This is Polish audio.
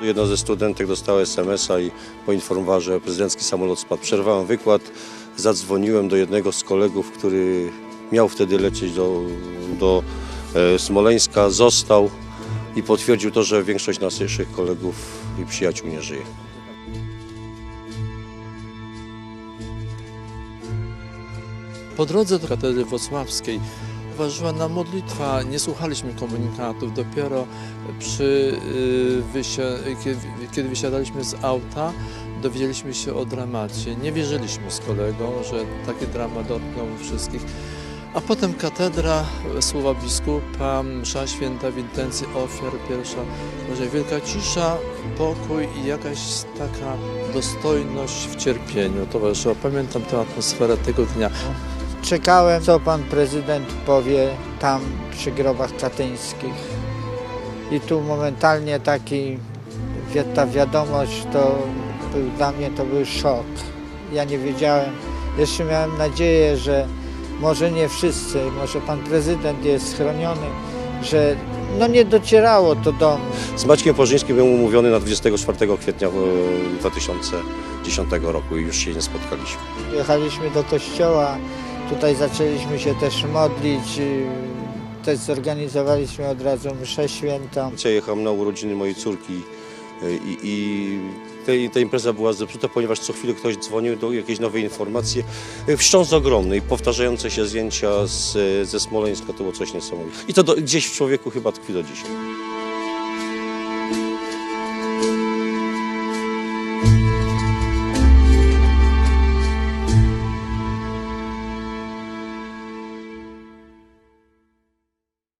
Jedna ze studentek dostała SMS-a i poinformowała, że prezydencki samolot spadł. Przerwałem wykład, zadzwoniłem do jednego z kolegów, który miał wtedy lecieć do, do e, Smoleńska, został i potwierdził to, że większość naszych kolegów i przyjaciół nie żyje. Po drodze do katedry wrocławskiej towarzyszyła nam modlitwa, nie słuchaliśmy komunikatów. Dopiero przy, y, kiedy, wysiadaliśmy z auta, dowiedzieliśmy się o dramacie. Nie wierzyliśmy z kolegą, że taki dramat dotknął wszystkich. A potem katedra, słowa biskupa, msza święta w intencji ofiar, pierwsza, że wielka cisza, pokój i jakaś taka dostojność w cierpieniu towarzyszyła. Pamiętam tę atmosferę tego dnia. Czekałem, co pan prezydent powie tam przy grobach katyńskich. I tu momentalnie taki, ta wiadomość to był dla mnie to był szok. Ja nie wiedziałem, jeszcze miałem nadzieję, że może nie wszyscy, może pan prezydent jest schroniony, że no nie docierało to do mnie. Z Maćkiem Porzyńskim byłem umówiony na 24 kwietnia e, 2010 roku i już się nie spotkaliśmy. Jechaliśmy do kościoła, tutaj zaczęliśmy się też modlić, y, też zorganizowaliśmy od razu mszę świętą. Jechałem na urodziny mojej córki e, i, i tej, ta impreza była zepsuta, ponieważ co chwilę ktoś dzwonił do jakiejś nowej informacji. E, Wstrząs ogromny i powtarzające się zdjęcia z, ze Smoleńska to było coś niesamowitego. I to do, gdzieś w człowieku chyba tkwi do dzisiaj.